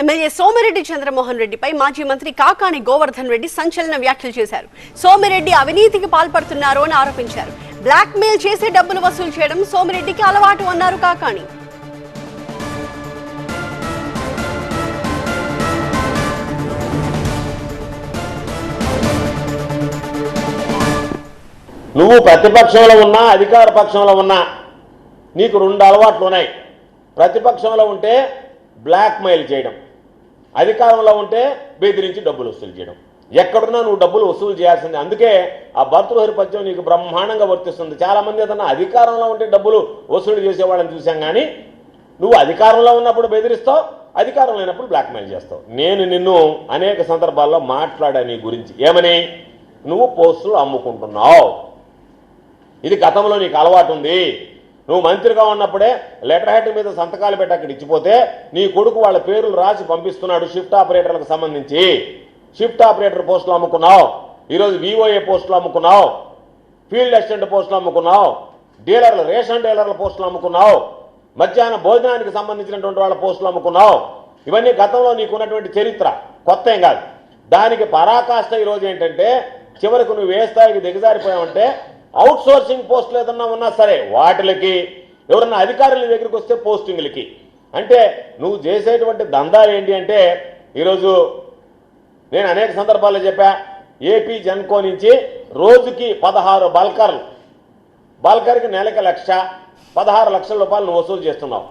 MLA Somireddy Chandramohan రెడ్డిపై మాజీ మంత్రి కాకాని గోవర్ధన్ రెడ్డి సంచలన వ్యాఖ్యలు చేశారు. సోమిరెడ్డి అవినీతికి పాల్పడుతున్నారు అని ఆరోపించారు. బ్లాక్ మెయిల్ చేసి డబ్బులు వసూలు చేయడం సోమిరెడ్డికి అలవాటు అన్నారు కాకాని నువ్వు ప్రతిపక్షంలో ఉన్నా అధికార పక్షంలో ఉన్నా నీకు రెండు అలవాట్లు ఉన్నాయి. ప్రతిపక్షంలో ఉంటే బ్లాక్మెయిల్ చేయడం. అధికారంలో ఉంటే బెదిరించి డబ్బులు వసూలు చేయడం. ఎక్కడున్నా నువ్వు డబ్బులు వసూలు చేయాల్సిందే. అందుకే ఆ భర్తృహరి పద్యం నీకు బ్రహ్మాండంగా వర్తిస్తుంది. చాలామంది ఏదన్నా అధికారంలో ఉంటే డబ్బులు వసూలు చేసేవాళ్ళని చూసాం కానీ నువ్వు అధికారంలో ఉన్నప్పుడు బెదిరిస్తావు అధికారం లేనప్పుడు బ్లాక్మెయిల్ చేస్తావు. నేను నిన్ను అనేక సందర్భాల్లో మాట్లాడా నీ గురించి. ఏమని? నువ్వు పోస్టులు అమ్ముకుంటున్నావు. ఇది గతంలో నీకు అలవాటు ఉంది. నువ్వు మంత్రిగా ఉన్నప్పుడే లెటర్ హెడ్ మీద సంతకాలు పెట్టి అక్కడ ఇచ్చిపోతే నీ కొడుకు వాళ్ళ పేర్లు రాసి పంపిస్తున్నాడు షిఫ్ట్ ఆపరేటర్లకు సంబంధించి. షిఫ్ట్ ఆపరేటర్ పోస్టులు అమ్ముకున్నావు. ఈరోజు విఓఏ పోస్టులు అమ్ముకున్నావు. ఫీల్డ్ అసిస్టెంట్ పోస్టులు అమ్ముకున్నావు. డీలర్లు రేషన్ డీలర్ల పోస్టులు అమ్ముకున్నావు. మధ్యాహ్న భోజనానికి సంబంధించినటువంటి వాళ్ళ పోస్టులు అమ్ముకున్నావు. ఇవన్నీ గతంలో నీకున్నటువంటి చరిత్ర. కొత్త ఏం కాదు. దానికి పరాకాష్ట ఈరోజు ఏంటంటే చివరికి నువ్వు ఏ స్థాయికి దిగజారిపోయావంటే అవుట్ సోర్సింగ్ పోస్టులు ఏదన్నా ఉన్నా సరే వాటిలకి ఎవరన్నా అధికారుల దగ్గరికి వస్తే పోస్టింగ్లకి. అంటే నువ్వు చేసేటువంటి దందా ఏంటి అంటే ఈరోజు నేను అనేక సందర్భాల్లో చెప్పా ఏపీ జన్కో నుంచి రోజుకి పదహారు బల్కర్లు. బల్కర్కి నెలకి లక్ష పదహారు లక్షల రూపాయలు నువ్వు వసూలు చేస్తున్నావు.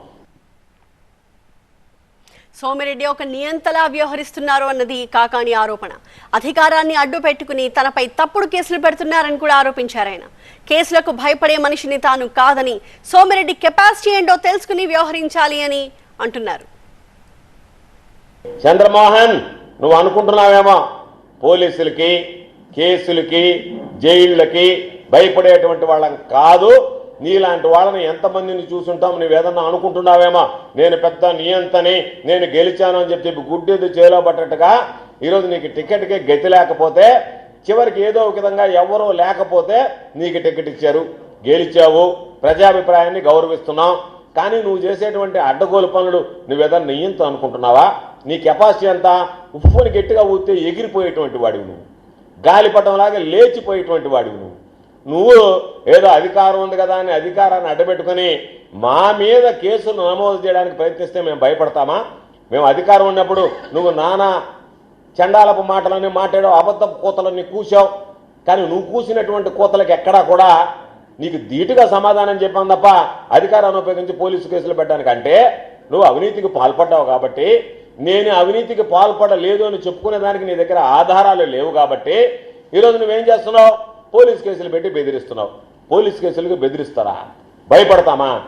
సోమిరెడ్డి ఒక నియంతలా వ్యవహరిస్తున్నారు అన్నది కాకాని ఆరోపణ. అధికారాన్ని అడ్డు పెట్టుకుని తనపై తప్పుడు కేసులు పెడుతున్నారని కూడా ఆరోపించారు ఆయన. కేసులకు భయపడే మనిషిని తాను కాదని సోమిరెడ్డి కెపాసిటీ ఏంటో తెలుసుకుని వ్యవహరించాలి అని అంటున్నారు. చంద్రమోహన్ నువ్వు అనుకుంటున్నావేమో? పోలీసులకి కేసులకి జైళ్ళకి భయపడేటువంటి వాళ్ళం కాదు. నీలాంటి వాళ్ళని ఎంతమందిని చూసుంటాం నువ్వు ఏదన్నా అనుకుంటున్నావేమో. నేను పెద్ద నియంతని నేను గెలిచాను అని చెప్పి గుడ్డేది చేలో పట్టట్టుగా ఈరోజు నీకు టికెట్కి గతి లేకపోతే చివరికి ఏదో ఒక విధంగా ఎవరో లేకపోతే నీకు టికెట్ ఇచ్చారు. గెలిచావు ప్రజాభిప్రాయాన్ని గౌరవిస్తున్నాం. కానీ నువ్వు చేసేటువంటి అడ్డగోలు పనులు నువ్వేదన్నా నియంతో అనుకుంటున్నావా? నీ కెపాసిటీ ఎంత? ఉప్పుని గట్టిగా ఊతే ఎగిరిపోయేటువంటి వాడివి నువ్వు. గాలిపటంలాగా లేచిపోయేటువంటి వాడివి నువ్వు. నువ్వు ఏదో అధికారం ఉంది కదా అని అధికారాన్ని అడ్డబెట్టుకుని మా మీద కేసులు నమోదు చేయడానికి ప్రయత్నిస్తే మేము భయపడతామా? మేము అధికారం ఉన్నప్పుడు నువ్వు నానా చండాలపు మాటలన్నీ మాట్లాడావు అబద్ధపు కూతలన్నీ కూసావు కానీ నువ్వు కూసినటువంటి కూతలకు ఎక్కడా కూడా నీకు ధీటుగా సమాధానం చెప్పాను తప్ప అధికారాన్ని ఉపయోగించి పోలీసు కేసులు పెట్టడానికి అంటే నువ్వు అవినీతికి పాల్పడ్డావు కాబట్టి నేను అవినీతికి పాల్పడలేదు అని చెప్పుకునే దానికి నీ దగ్గర ఆధారాలు లేవు కాబట్టి ఈరోజు నువ్వేం చేస్తున్నావు? పోలీస్ కేసులు పెట్టి బెదిరిస్తున్నావు. పోలీస్ కేసులకు బెదిరిస్తారా? భయపడతామా?